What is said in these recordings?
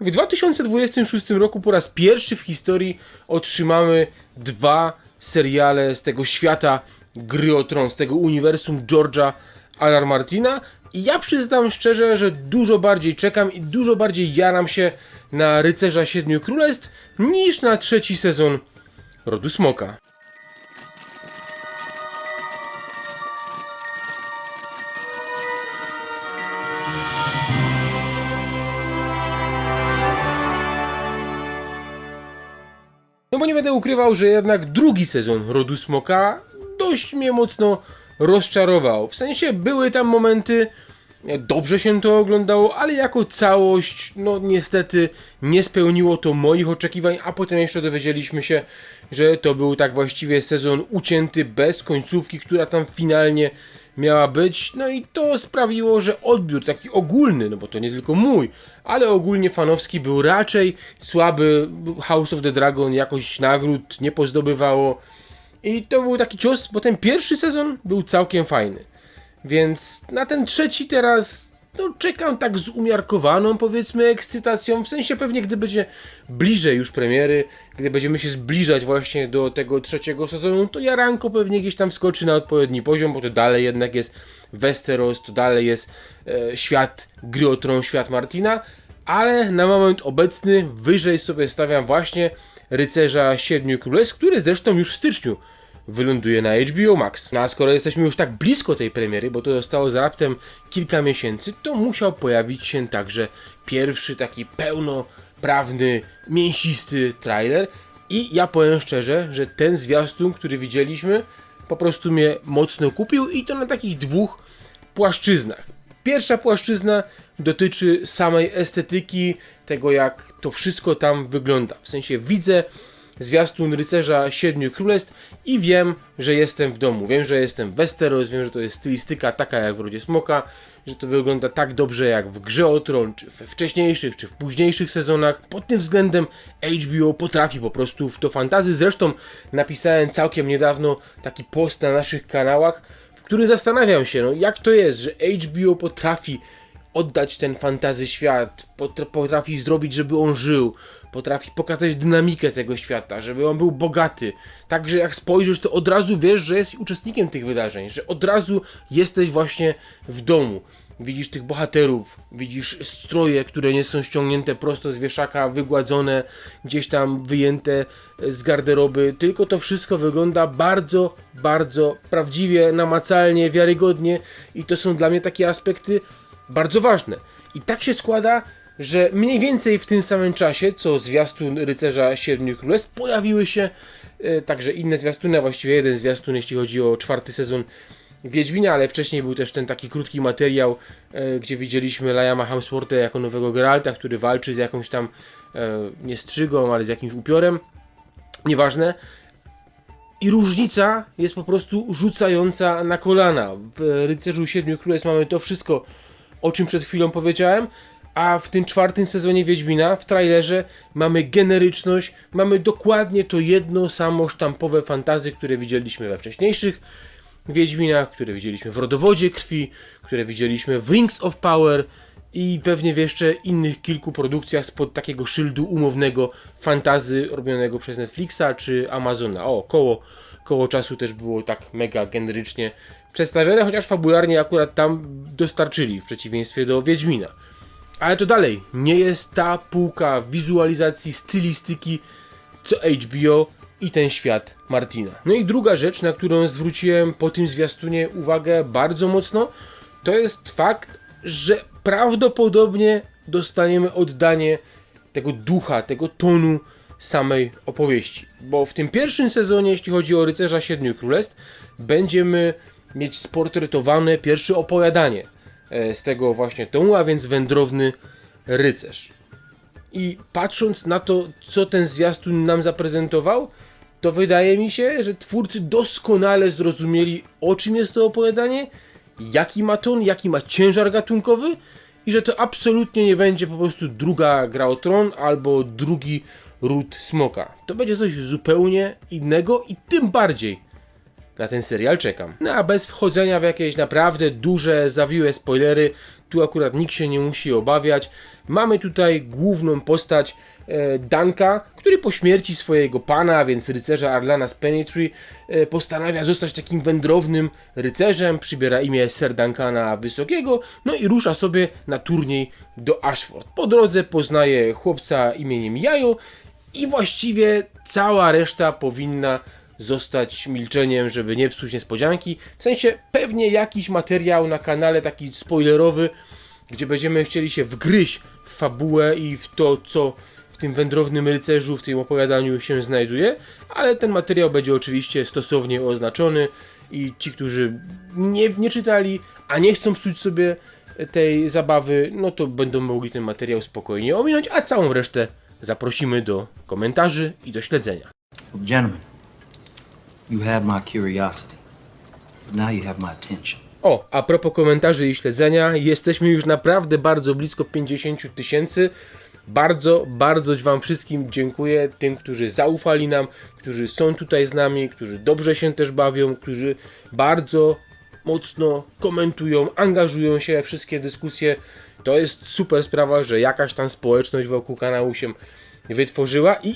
W 2026 roku po raz pierwszy w historii otrzymamy dwa seriale z tego świata gry o tron, z tego uniwersum George'a R.R. Martina i ja przyznam szczerze, że dużo bardziej czekam i dużo bardziej jaram się na Rycerza Siedmiu Królestw niż na trzeci sezon Rodu Smoka. No bo nie będę ukrywał, że jednak drugi sezon Rodu Smoka dość mnie mocno rozczarował. W sensie były tam momenty, dobrze się to oglądało, ale jako całość, no niestety nie spełniło to moich oczekiwań, a potem jeszcze dowiedzieliśmy się, że to był tak właściwie sezon ucięty bez końcówki, która tam finalnie miała być. No i to sprawiło, że odbiór taki ogólny, no bo to nie tylko mój, ale ogólnie fanowski był raczej słaby. House of the Dragon jakoś nagród nie pozdobywało. I to był taki cios, bo ten pierwszy sezon był całkiem fajny. Więc na ten trzeci teraz no, czekam tak z umiarkowaną, powiedzmy, ekscytacją. W sensie pewnie, gdy będzie bliżej już premiery, gdy będziemy się zbliżać właśnie do tego trzeciego sezonu, to jaranko pewnie gdzieś tam skoczy na odpowiedni poziom, bo to dalej jednak jest Westeros, to dalej jest e, świat gry o tron, świat Martina. Ale na moment obecny wyżej sobie stawiam właśnie Rycerza Siedmiu Królestw, który zresztą już w styczniu wyląduje na HBO Max. No a skoro jesteśmy już tak blisko tej premiery, bo to zostało za raptem kilka miesięcy, to musiał pojawić się także pierwszy taki pełnoprawny, mięsisty trailer. I ja powiem szczerze, że ten zwiastun, który widzieliśmy, po prostu mnie mocno kupił i to na takich dwóch płaszczyznach. Pierwsza płaszczyzna dotyczy samej estetyki, tego jak to wszystko tam wygląda. W sensie widzę zwiastun Rycerza Siedmiu Królestw i wiem, że jestem w domu. Wiem, że jestem w Westeros, wiem, że to jest stylistyka taka jak w Rodzie Smoka, że to wygląda tak dobrze jak w Grze o Tron, czy we wcześniejszych, czy w późniejszych sezonach. Pod tym względem HBO potrafi po prostu w to fantazy. Zresztą napisałem całkiem niedawno taki post na naszych kanałach, w którym zastanawiam się, no jak to jest, że HBO potrafi oddać ten fantazy świat, potrafi zrobić, żeby on żył, potrafi pokazać dynamikę tego świata, żeby on był bogaty. Także jak spojrzysz, to od razu wiesz, że jesteś uczestnikiem tych wydarzeń, że od razu jesteś właśnie w domu. Widzisz tych bohaterów, widzisz stroje, które nie są ściągnięte prosto z wieszaka, wygładzone, gdzieś tam wyjęte z garderoby, tylko to wszystko wygląda bardzo, bardzo prawdziwie, namacalnie, wiarygodnie i to są dla mnie takie aspekty bardzo ważne. I tak się składa, że mniej więcej w tym samym czasie, co zwiastun Rycerza Siedmiu Królestw, pojawiły się e, także inne zwiastuny, a właściwie jeden zwiastun, jeśli chodzi o czwarty sezon Wiedźmina, ale wcześniej był też ten taki krótki materiał, e, gdzie widzieliśmy Liama Hemswortha jako nowego Geralta, który walczy z jakąś tam, e, nie strzygą, ale z jakimś upiorem. Nieważne. I różnica jest po prostu rzucająca na kolana. W Rycerzu Siedmiu Królestw mamy to wszystko, o czym przed chwilą powiedziałem, a w tym czwartym sezonie Wiedźmina w trailerze mamy generyczność, mamy dokładnie to jedno samo sztampowe fantazy, które widzieliśmy we wcześniejszych Wiedźminach, które widzieliśmy w Rodowodzie Krwi, które widzieliśmy w Rings of Power i pewnie w jeszcze innych kilku produkcjach spod takiego szyldu umownego fantazy robionego przez Netflixa czy Amazona. O, koło, koło czasu też było tak mega generycznie przedstawione, chociaż fabularnie akurat tam dostarczyli w przeciwieństwie do Wiedźmina. Ale to dalej, nie jest ta półka wizualizacji, stylistyki, co HBO i ten świat Martina. No i druga rzecz, na którą zwróciłem po tym zwiastunie uwagę bardzo mocno, to jest fakt, że prawdopodobnie dostaniemy oddanie tego ducha, tego tonu samej opowieści. Bo w tym pierwszym sezonie, jeśli chodzi o Rycerza Siedmiu Królestw, będziemy mieć sportretowane pierwsze opowiadanie z tego właśnie tomu, a więc wędrowny rycerz. I patrząc na to, co ten zwiastun nam zaprezentował, to wydaje mi się, że twórcy doskonale zrozumieli, o czym jest to opowiadanie, jaki ma ton, jaki ma ciężar gatunkowy i że to absolutnie nie będzie po prostu druga gra o tron albo drugi ród smoka. To będzie coś zupełnie innego i tym bardziej na ten serial czekam. No a bez wchodzenia w jakieś naprawdę duże, zawiłe spoilery, tu akurat nikt się nie musi obawiać. Mamy tutaj główną postać e, Danka, który po śmierci swojego pana, więc rycerza Arlana z Penetry, e, postanawia zostać takim wędrownym rycerzem, przybiera imię Sir Duncana Wysokiego, no i rusza sobie na turniej do Ashford. Po drodze poznaje chłopca imieniem Jajo i właściwie cała reszta powinna zostać milczeniem, żeby nie psuć niespodzianki. W sensie pewnie jakiś materiał na kanale taki spoilerowy, gdzie będziemy chcieli się wgryźć w fabułę i w to, co w tym wędrownym rycerzu, w tym opowiadaniu się znajduje, ale ten materiał będzie oczywiście stosownie oznaczony i ci, którzy nie, nie czytali, a nie chcą psuć sobie tej zabawy, no to będą mogli ten materiał spokojnie ominąć, a całą resztę zaprosimy do komentarzy i do śledzenia. Gentlemen, you had my curiosity, but now you have my attention. O, a propos komentarzy i śledzenia, jesteśmy już naprawdę bardzo blisko 50 tysięcy. Bardzo, bardzo Wam wszystkim dziękuję. Tym, którzy zaufali nam, którzy są tutaj z nami, którzy dobrze się też bawią, którzy bardzo mocno komentują, angażują się we wszystkie dyskusje. To jest super sprawa, że jakaś tam społeczność wokół kanału się wytworzyła i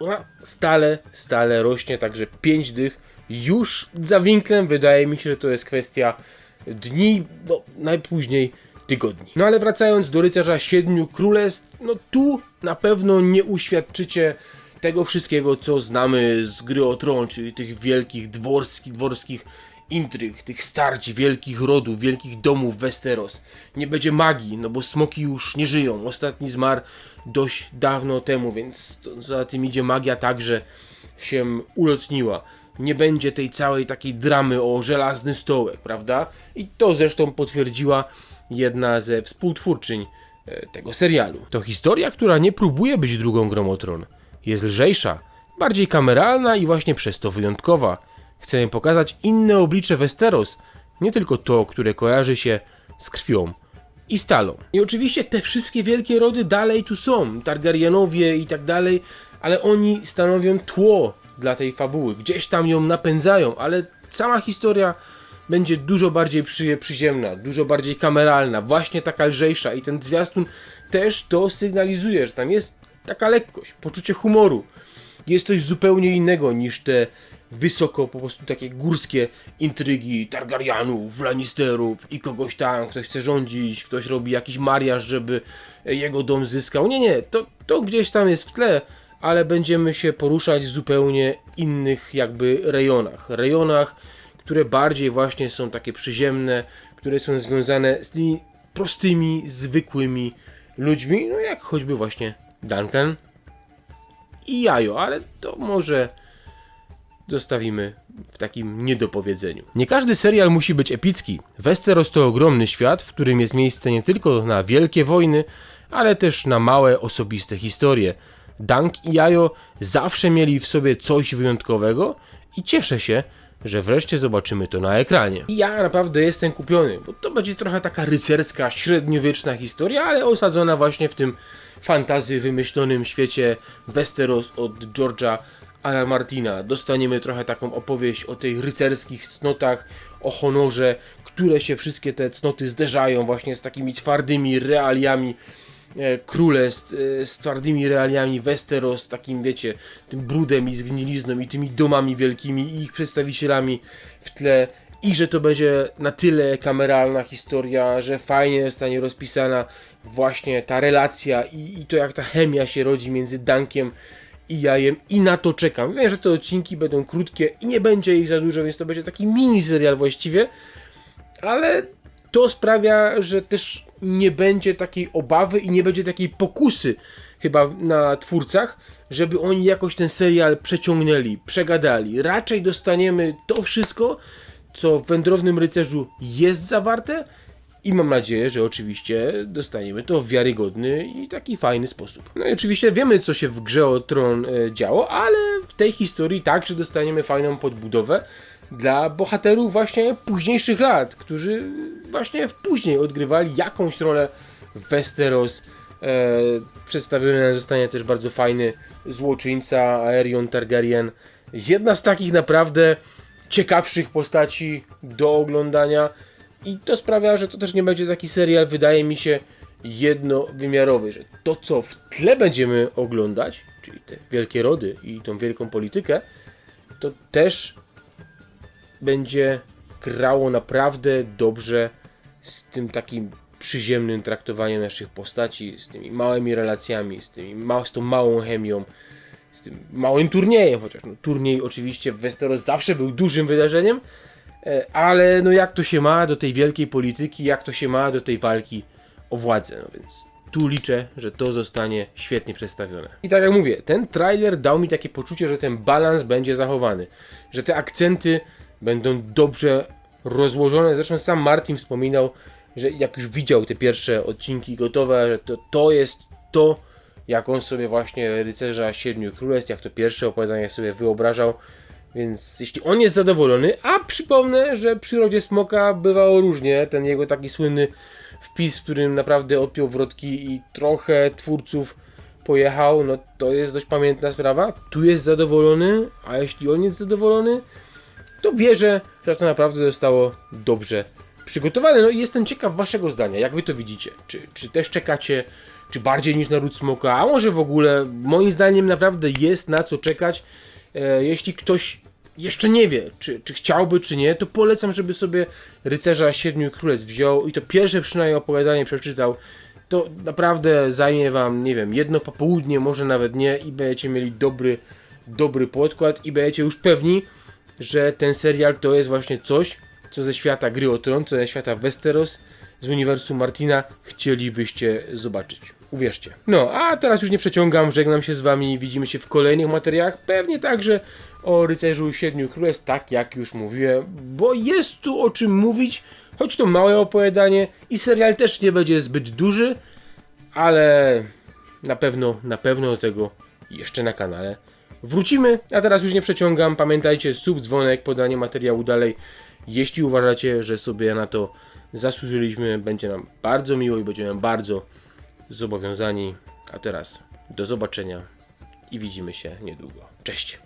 ona stale, stale rośnie, także 5 dych już za winklem. Wydaje mi się, że to jest kwestia dni, no najpóźniej tygodni. No ale wracając do rycerza siedmiu królestw, no tu na pewno nie uświadczycie tego wszystkiego, co znamy z gry o tron, czyli tych wielkich dworskich, dworskich intryg, tych starć wielkich rodów, wielkich domów Westeros. Nie będzie magii, no bo smoki już nie żyją. Ostatni zmarł dość dawno temu, więc to, za tym idzie magia także się ulotniła. Nie będzie tej całej takiej dramy o żelazny stołek, prawda? I to zresztą potwierdziła jedna ze współtwórczyń e, tego serialu. To historia, która nie próbuje być drugą Gromotron. Jest lżejsza, bardziej kameralna i właśnie przez to wyjątkowa. Chcemy pokazać inne oblicze Westeros, nie tylko to, które kojarzy się z krwią i stalą. I oczywiście te wszystkie wielkie rody dalej tu są, Targaryenowie i tak dalej, ale oni stanowią tło dla tej fabuły, gdzieś tam ją napędzają, ale cała historia będzie dużo bardziej przy, przyziemna, dużo bardziej kameralna, właśnie taka lżejsza i ten zwiastun też to sygnalizuje, że tam jest taka lekkość, poczucie humoru. Jest coś zupełnie innego niż te wysoko, po prostu takie górskie intrygi Targaryenów, Lannisterów i kogoś tam, ktoś chce rządzić, ktoś robi jakiś mariaż, żeby jego dom zyskał. Nie, nie, to, to gdzieś tam jest w tle, ale będziemy się poruszać w zupełnie innych jakby rejonach. Rejonach, które bardziej właśnie są takie przyziemne, które są związane z tymi prostymi, zwykłymi ludźmi, no jak choćby właśnie Duncan i Jajo, ale to może zostawimy w takim niedopowiedzeniu. Nie każdy serial musi być epicki. Westeros to ogromny świat, w którym jest miejsce nie tylko na wielkie wojny, ale też na małe, osobiste historie. Dunk i Jajo zawsze mieli w sobie coś wyjątkowego i cieszę się, że wreszcie zobaczymy to na ekranie. I ja naprawdę jestem kupiony, bo to będzie trochę taka rycerska, średniowieczna historia, ale osadzona właśnie w tym fantazy wymyślonym świecie Westeros od George'a R. Martina. Dostaniemy trochę taką opowieść o tych rycerskich cnotach, o honorze, które się wszystkie te cnoty zderzają właśnie z takimi twardymi realiami e, królestw, e, z twardymi realiami Westeros, takim wiecie, tym brudem i zgnilizną i tymi domami wielkimi i ich przedstawicielami w tle i że to będzie na tyle kameralna historia, że fajnie zostanie rozpisana właśnie ta relacja i, i to jak ta chemia się rodzi między Dankiem i jajem i na to czekam. Wiem, że te odcinki będą krótkie i nie będzie ich za dużo, więc to będzie taki mini serial właściwie, ale to sprawia, że też nie będzie takiej obawy i nie będzie takiej pokusy chyba na twórcach, żeby oni jakoś ten serial przeciągnęli, przegadali. Raczej dostaniemy to wszystko, co w Wędrownym Rycerzu jest zawarte i mam nadzieję, że oczywiście dostaniemy to w wiarygodny i taki fajny sposób. No i oczywiście wiemy, co się w grze o tron e, działo, ale w tej historii także dostaniemy fajną podbudowę dla bohaterów właśnie późniejszych lat, którzy właśnie w później odgrywali jakąś rolę w Westeros. E, przedstawiony zostanie też bardzo fajny złoczyńca Aerion Targaryen. Jedna z takich naprawdę ciekawszych postaci do oglądania i to sprawia, że to też nie będzie taki serial, wydaje mi się, jednowymiarowy, że to co w tle będziemy oglądać, czyli te wielkie rody i tą wielką politykę, to też będzie grało naprawdę dobrze z tym takim przyziemnym traktowaniem naszych postaci, z tymi małymi relacjami, z, tymi ma- z tą małą chemią, z tym małym turniejem, chociaż no, turniej oczywiście w Westeros zawsze był dużym wydarzeniem, ale no jak to się ma do tej wielkiej polityki, jak to się ma do tej walki o władzę, no więc tu liczę, że to zostanie świetnie przedstawione. I tak jak mówię, ten trailer dał mi takie poczucie, że ten balans będzie zachowany, że te akcenty będą dobrze rozłożone. Zresztą sam Martin wspominał, że jak już widział te pierwsze odcinki gotowe, że to, to jest to, jak on sobie właśnie rycerza Siedmiu Królestw, jak to pierwsze opowiadanie sobie wyobrażał. Więc jeśli on jest zadowolony, a przypomnę, że przy Rodzie Smoka bywało różnie, ten jego taki słynny wpis, w którym naprawdę odpiął wrotki i trochę twórców pojechał, no to jest dość pamiętna sprawa. Tu jest zadowolony, a jeśli on jest zadowolony, to wierzę, że to naprawdę zostało dobrze przygotowane. No i jestem ciekaw waszego zdania, jak wy to widzicie. Czy, czy też czekacie, czy bardziej niż na Ród Smoka, a może w ogóle, moim zdaniem naprawdę jest na co czekać. E, jeśli ktoś jeszcze nie wie, czy, czy chciałby, czy nie, to polecam, żeby sobie Rycerza Siedmiu Królestw wziął i to pierwsze przynajmniej opowiadanie przeczytał. To naprawdę zajmie wam, nie wiem, jedno popołudnie, może nawet nie i będziecie mieli dobry, dobry podkład i będziecie już pewni, że ten serial to jest właśnie coś, co ze świata gry o tron, co ze świata Westeros, z uniwersum Martina chcielibyście zobaczyć. Uwierzcie. No, a teraz już nie przeciągam, żegnam się z wami, widzimy się w kolejnych materiałach, pewnie także o Rycerzu Siedmiu Królestw, tak jak już mówiłem, bo jest tu o czym mówić, choć to małe opowiadanie i serial też nie będzie zbyt duży, ale na pewno, na pewno do tego jeszcze na kanale wrócimy. A teraz już nie przeciągam. Pamiętajcie, sub, dzwonek, podanie materiału dalej. Jeśli uważacie, że sobie na to zasłużyliśmy, będzie nam bardzo miło i będziemy bardzo zobowiązani. A teraz do zobaczenia i widzimy się niedługo. Cześć!